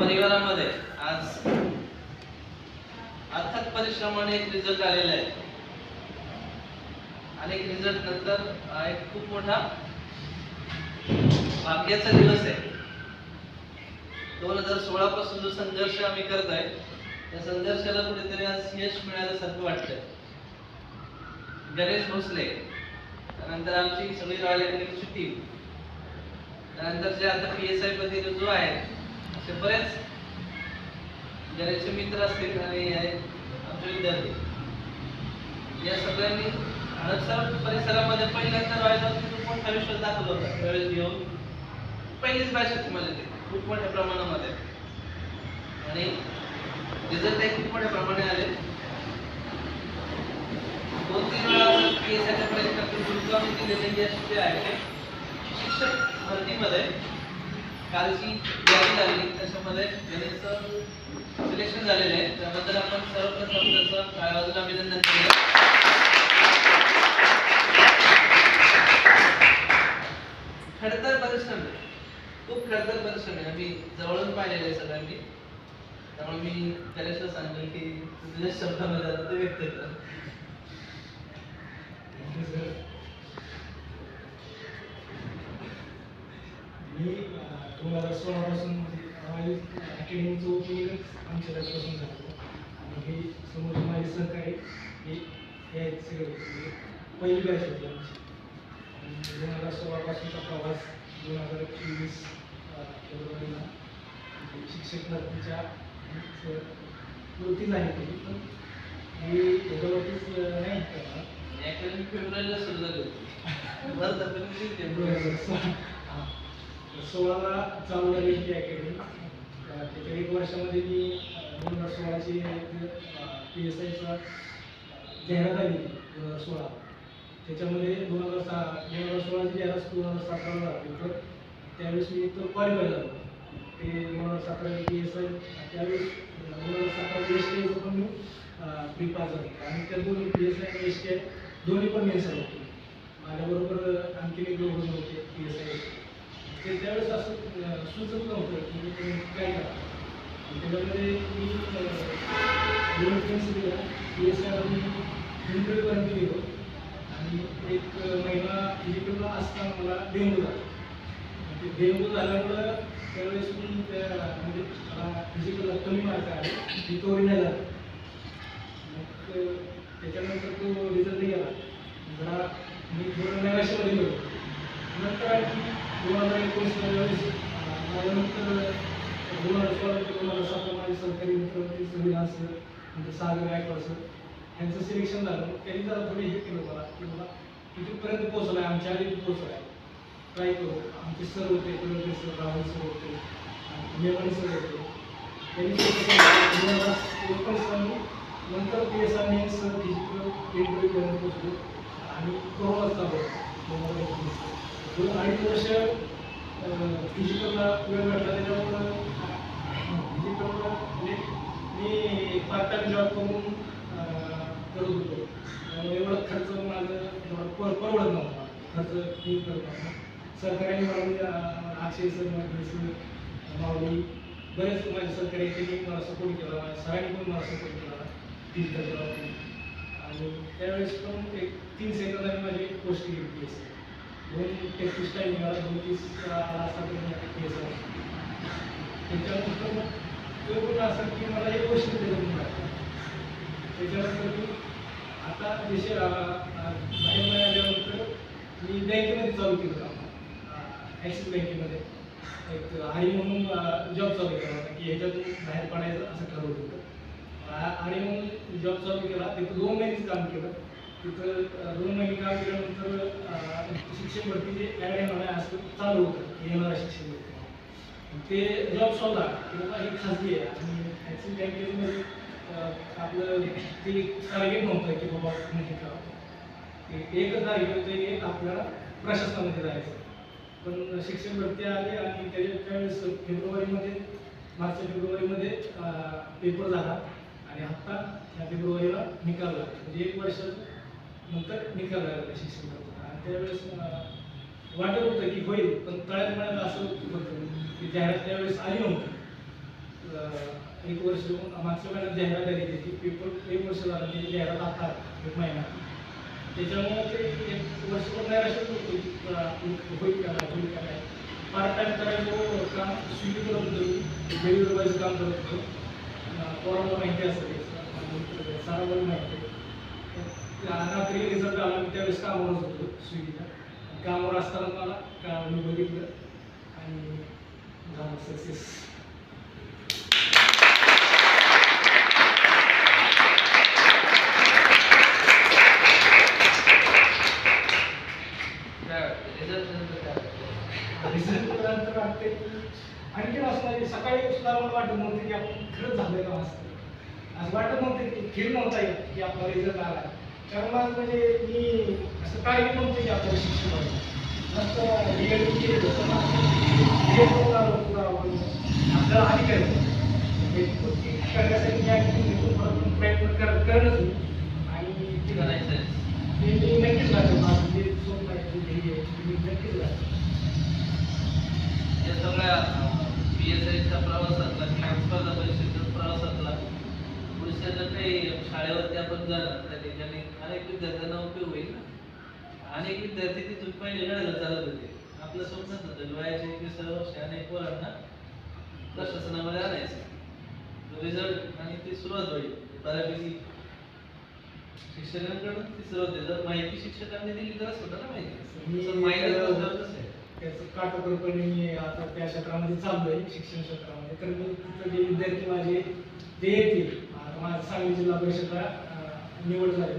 परिवारामध्ये आज अथक परिश्रमाने एक रिझल्ट आलेला आहे. आणि एक रिझल्ट नंतर एक खूप मोठा भाग्याचा दिवस आहे. दोन हजार सोळा पासून जो संघर्ष आम्ही करत आहे त्या संघर्षाला कुठेतरी आज यश मिळाल्यासारखं वाटतं गणेश भोसले त्यानंतर आमची सगळी रॉयल अकॅडमीची टीम त्यानंतर जे आता पी एस आय पदी जो आहे असे बरेच गणेशचे मित्र असतील आणि आमचे विद्यार्थी. या सगळ्यांनी हडपसर परिसरामध्ये पहिल्यांदा रॉयल मोठा विश्वास दाखवला होता. त्यावेळेस घेऊन पहिलीच बॅच होती माझी ते खूप मोठ्या प्रमाणामध्ये. आणि रिझल्ट खूप मोठ्या प्रमाणे आले दोन तीन वेळा पी एस आयच्या प्रयत्नातून दिलेले यश जे आहे शिक्षक भरतीमध्ये कालची यादी झालेली त्याच्यामध्ये गणितचं सिलेक्शन झालेलं आहे. त्याबद्दल आपण सर्वप्रथम त्याचं काय बाजूला अभिनंदन केलं खडतर परिश्रम आहे खूप खडतर परिश्रम आहे. आम्ही जवळून पाहिलेलं आहे सगळ्यांनी. त्यामुळे मी त्याला सांगेल की तुझ्या शब्दामध्ये आता ते व्यक्त कर मी दोन हजार सोळापासून माझी अकॅडमीचं ओपनिंगच आमच्या त्याच्यापासून झालं आणि हे समोर माझे सहकारी हे हे आहेत सगळे म्हणजे पहिली बॅच होती आमची. दोन हजार सोळापासूनचा प्रवास दोन हजार चोवीस फेब्रुवारीला. म्हणजे शिक्षक भरतीच्या वरतीच आहे तरी पण हे याच्यावरतीच नाही करणार अकॅडमी फेब्रुवारीला सुरू झाली होती. बरं तर हा. सोळाला चालू झाली होती अकॅडमी त्याच्या एक वर्षामध्ये मी दोन हजार सोळाची पी एस आयचा जाहिरात आली दोन हजार सोळा. त्याच्यामध्ये दोन हजार सहा दोन हजार सोळाची जाहिरात दोन हजार सतराला झाली तर त्यावेळेस मी तर क्वालिफाय झालो ते दोन हजार सतरा पी एस आय त्यावेळेस दोन हजार सतरा एस टी पण मी प्री पास झालो. आणि त्या दोन्ही पी एस आय आणि एस टी आय दोन्ही पण मेन्स होते माझ्याबरोबर आणखीन एक दोघं होते पी एस आय ते त्यावेळेस असं सुचत नव्हतं की मी काय करा त्याच्यामध्ये मी दोन फ्रेंड्स दिला पी एस आय मी इंटरव्ह्यूपर्यंत गेलो. आणि एक महिना फिजिकलला असताना मला डेंगू झाला. ते डेंगू झाल्यामुळं त्यावेळेस मी त्या म्हणजे मला फिजिकलला कमी मार्क आले रिकवरी नाही झाला मग त्याच्यानंतर तो रिझल्ट गेला. जरा मी थोडं नैराश्यामध्ये गेलो. नंतर आणखी दोन हजार एकोणीस ज्यावेळेस अं, माझ्यानंतर दोन हजार सोळा ते दोन हजार सतरा सरकारी मित्र होते संविधान सर नंतर सागर गायकवाड सर यांचं सिलेक्शन झालं. मग त्यांनी जरा थोडे हे केलं मला की मला कितीपर्यंत पोहोचला आहे आमच्या आधी पोहोचला आहे ट्राय करू. आमचे सर होते कुलकर्णी सर राहुल सर होते मेमणी सर होते. त्यांनी दोन हजार एकोणीसला नंतर P S R sir physical इंटरव्ह्यूपर्यंत पोहोचलो. आणि कोरोना चालू होता दोन हजार एकोणीस दोन अडीच वर्ष फिजिकलला वेळ भेटला त्याच्यामुळं फिजिकलला म्हणजे मी पार्ट टाइम जॉब करून करत होतो. त्यामुळे एवढं खर्च माझं एवढं पर परवडत नव्हता. खर्च मी करत नव्हता. सरकारी मला म्हणजे, सर माझे बरेच माझ्या सरकारी आहेत, त्यांनी मला सपोर्ट केला. माझ्या सरांनी पण मला सपोर्ट केला फिजिकल जॉब आणि त्यावेळेस पण एक तीन सेकंदांनी माझी पोस्ट केली पी दोन तेहतीस टाईम मिळाला दोन तीस आला असा तर मी त्याच्यानंतर मग तो पण असं की मला एक गोष्ट दिलं मिळालं त्याच्यानंतर मी आता देशे बाहेर मिळाल्यानंतर मी बँकेमध्ये चालू केलं काम. ॲक्सिस बँकेमध्ये. एक आणि म्हणून जॉब चालू केला होता की ह्याच्यातून बाहेर पडायचं असं ठरवलं होतं. आणि म्हणून जॉब चालू केला. तिथं दोन महिनेच काम केलं. तिथं दोन महिने काम केल्यानंतर अं, शिक्षक भरतीचे ॲड येणार असं चालू होतं येणार येणारा शिक्षक भरती ते जॉब शोधला की बाबा खाजगी आहे. आणि ॲक्सिस बँकेमध्ये आपलं ते टार्गेट नव्हतं की बाबा म्हणजे का ते एकच टार्गेट होतं की आपल्याला प्रशासनामध्ये जायचं. पण शिक्षक भरती आली आणि त्याच्या त्यावेळेस फेब्रुवारीमध्ये मार्च फेब्रुवारीमध्ये पेपर झाला. आणि आत्ता ह्या फेब्रुवारीला निकाल लागला म्हणजे एक वर्ष नंतर निकाल लागला शिक्षण आणि त्यावेळेस वाटत होतं की होईल पण तळ्यात मळ्यात असं होतं की जाहिरात त्यावेळेस आली नव्हती. एक वर्ष मागच्या महिन्यात जाहिरात आली त्याची पेपर एक वर्ष झालं त्याची जाहिरात आता एक महिना. त्याच्यामुळे ते एक वर्ष पण नाही असेल होईल का नाही होईल का नाही. पार्ट टाइम करायचं काम स्विगी करत होतो. डिलिव्हरीचं काम करत होतो. अं, माहिती असेल सारा माहिती आहे. रात्री रिझल्ट आला मी त्यावेळेस कामावरच होतो स्विगीला. कामावर असताना मला का मी बघितलं आणि झालं सक्सेस रिझल्ट वाटतं? आणखी असणार सकाळी सुद्धा मला वाटत नव्हतं की आपण खरंच झालंय का असतं. असं वाटत नव्हतं की फील नव्हता येत की आपला रिझल्ट आला. आज म्हणजे मी असं काही नव्हतं की आपल्याला शिक्षण केलं पुढं आपण आपल्याला हानी करायचं म्हणजे कृती करण्यासाठी ज्या ॲक्टिव्हिटी प्रयत्न कर करणंच. आणि ते करायचं आहे. ते मी नक्कीच लागेल माझं जे स्वप्न आहे आहे, मी नक्कीच लागेल या सगळ्या पी एस आयच्या प्रवासातला किंवा स्पर्धा प्रवासातला जर काही शाळेवरती आपण जाणार त्या ठिकाणी. अनेक विद्यार्थ्यांना उपयोग होईल ना. अनेक विद्यार्थी तिथून पहिले शाळेला चालत होते. आपलं स्वप्नच होतं वयाच्या एकविसाव्या वर्षी अनेक पोरांना प्रशासनामध्ये आणायचं. रिझल्ट आणि ती सुरुवात होईल. बऱ्यापैकी शिक्षकांकडून ती सुरुवात आहे जर माहिती शिक्षकांनी दिली तरच होतं ना माहिती. माहिती कसं आहे? त्याचं काटेकोरपणे मी आता त्या क्षेत्रामध्ये चाललोय शिक्षण क्षेत्रामध्ये. तर मी तिथं जे विद्यार्थी माझे जे येतील. सांगली जिल्हा परिषदला निवड झाली.